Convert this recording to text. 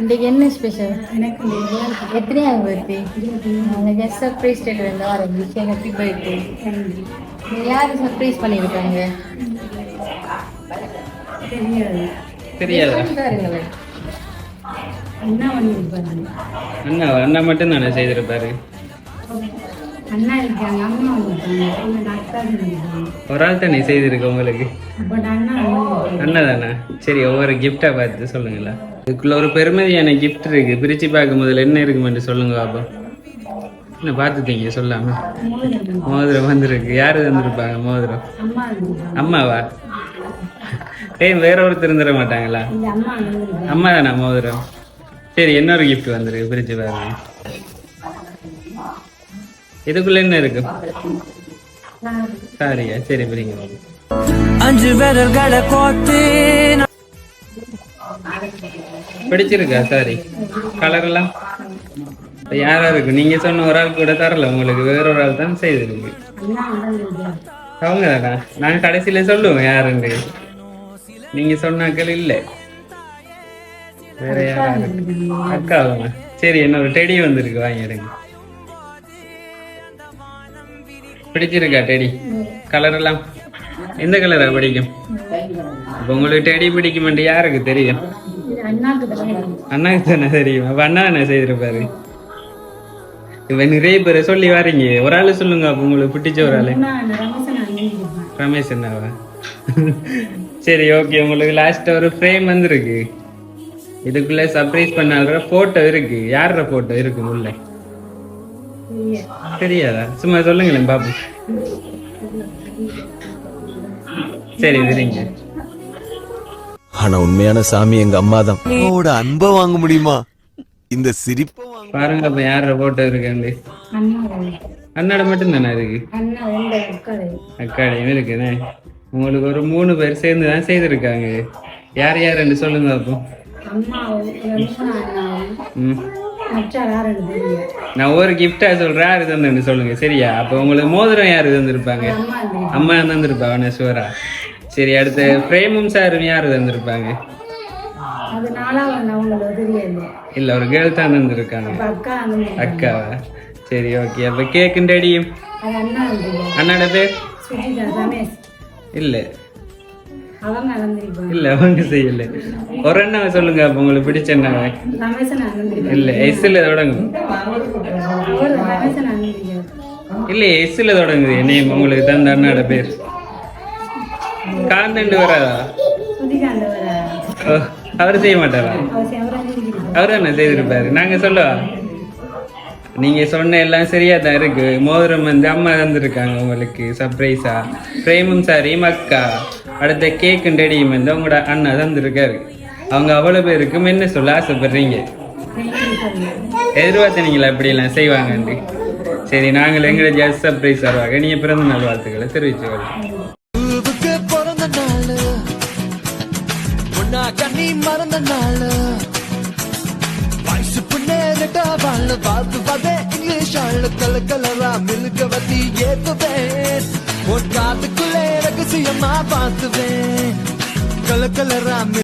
இன்றைக்கு என்ன ஸ்பெஷல் எனக்கு எத்தனையாவது பர்த்டே அவங்க ஜஸ்ட் சர்ப்ரைஸ் டெலிவரி வந்து வர விஷயம் ஹாப்பி பர்த்டே யார் சர்ப்ரைஸ் பண்ணியிருக்காங்க? தெரியாதா. அண்ணா மட்டும் தானே செய்திருப்பாரு? அண்ணா இருக்காங்க அம்மா அவங்க இருக்காங்க ஒரு ஆள் தானே செய்திருக்கு உங்களுக்கு? பட் அண்ணா அண்ணா தானே சரி ஒவ்வொரு கிஃப்டா பார்த்து சொல்லுங்களா. இதுக்குள்ள ஒரு பெருமதியான கிஃப்ட் இருக்கு. பிரிச்சு பார்க்கும் முதல்ல என்ன இருக்குமென்று சொல்லுங்க பாப்பா. என்ன பார்த்துட்டீங்க சொல்லாம? மோதிரம் வந்திருக்கு. யாரு தந்திருப்பாங்க மோதிரம்? அம்மாவா? ஏய் வேற ஒருத்தர் இருந்துட மாட்டாங்களா? அம்மா தானா மோதிரம்? சரி இன்னொரு கிஃப்ட் வந்திருக்கு பிரிச்சு பாருங்க. இதுக்குள்ள என்ன இருக்கு? சாரியா சரி பிரிங்க அஞ்சு விரல்களை கோத்து பிடிச்சிருக்கா? சாரி. கலர் எல்லாம்? யாரா இருக்கு நீங்க சொன்ன ஒரு ஆள் கூட தரல. உங்களுக்கு வேற ஒரு ஆள் தான் செய்திருக்கு. அவங்க தானா நான் கடைசியில சொல்லுவேன் யாருன்னு. நீங்க சொன்னாக்கள் இல்ல. வேற யாரா இருக்கு அக்கா சரி என்னோட டெடி வந்திருக்கு. வாங்கி பிடிச்சிருக்கா டெடி. கலர் எல்லாம். எந்த கலரா பிடிக்கும்? இப்போ உங்களுக்கு டெடி பிடிக்குமென்று யாருக்கு தெரியும்? அண்ணாக்கு தானே தெரியும். அப்ப அண்ணா என்ன செய்திருப்பாரு? இப்ப நிறைய பேர் சொல்லி வரீங்க. ஒரு ஆளு சொல்லுங்க அப்ப உங்களுக்கு பிடிச்ச ஒரு ஆளு. அண்ணா ரமேஷ் அண்ணாவா? சரி ஓகே உங்களுக்கு லாஸ்ட் ஒரு ஃப்ரேம் வந்திருக்கு. இதுக்குள்ள சர்ப்ரைஸ் பண்ணாத போட்டோ இருக்கு. யாரோட போட்டோ இருக்கு உள்ள தெரியாதா? சும்மா சொல்லுங்களேன் பாப்பு சரி சரிங்க ஆனா உண்மையான சாமி எங்க அம்மா தான். அம்மாவோட அன்பை வாங்க முடியுமா? இந்த சிரிப்பை வாங்க பாருங்க அப்ப யாரோட போட்டோ இருக்குன்னு அண்ணா அண்ணாட மட்டும் தானே இருக்கு அக்காடையும் இருக்குண்ணே. உங்களுக்கு ஒரு மூணு பேர் சேர்ந்து தான் செய்திருக்காங்க. யார் யாருன்னு சொல்லுங்க அப்போ நான் ஒவ்வொரு கிஃப்டா சொல்றேன் யாரு தந்துன்னு சொல்லுங்க சரியா? அப்போ உங்களுக்கு மோதிரம் யாரு தந்திருப்பாங்க அம்மா தந்திருப்பாங்க ஷுவரா சரி அடுத்து பிரேமும் சாரும் யாரு தந்திருப்பாங்க இல்ல ஒரு கேர்ள் தான் தந்திருக்காங்க அக்காவா? சரி ஓகே அப்ப கேக்கு டேடியும் அது அண்ணா வந்து அண்ணாட பேர் இல்ல. அவங்க வந்திருப்பாங்க இல்ல அவங்க செய்யல. ஒரு அண்ணாவை சொல்லுங்க அப்ப உங்களுக்கு பிடிச்ச அண்ணாவை ரமேசன் வந்திருக்காங்க இல்ல எஸ்ல தொடங்கும். ரமேசன் இல்ல எஸ்ல தொடங்குது. என்னையும் உங்களுக்கு தந்த அண்ணாட பேர். காந்தண்டு வராதா அவர் செய்ய மாட்டாரா? அவர் என்ன செய்திருப்பாரு. நாங்க சொல்லவா? நீங்க சொன்ன எல்லாம் சரியா தான் இருக்கு. மோதிரம் வந்து அம்மா தந்திருக்காங்க உங்களுக்கு. சர்ப்ரைஸா பிரேமும் சாரியும் அக்கா அடுத்த கேக்கும் டெடியும் வந்து உங்களோட அண்ணா தந்திருக்காரு. அவங்க அவ்வளவு பேருக்கும் என்ன சொல்ல ஆசைப்படுறீங்க? எதிர்பார்த்தனீங்களா இப்படி எல்லாம் சரி நாங்கள் எங்களை ஜஸ்ட் சர்ப்ரைஸ் தருவாங்க நீங்க பிறந்த நாள் வாழ்த்துக்களை தெரிவிச்சு பூவுக்கு பிறந்த நாள் பொண்ணா கண்ணி மறந்த நாள். ஏத்துவேன். நான் பார்த்துவேன். கல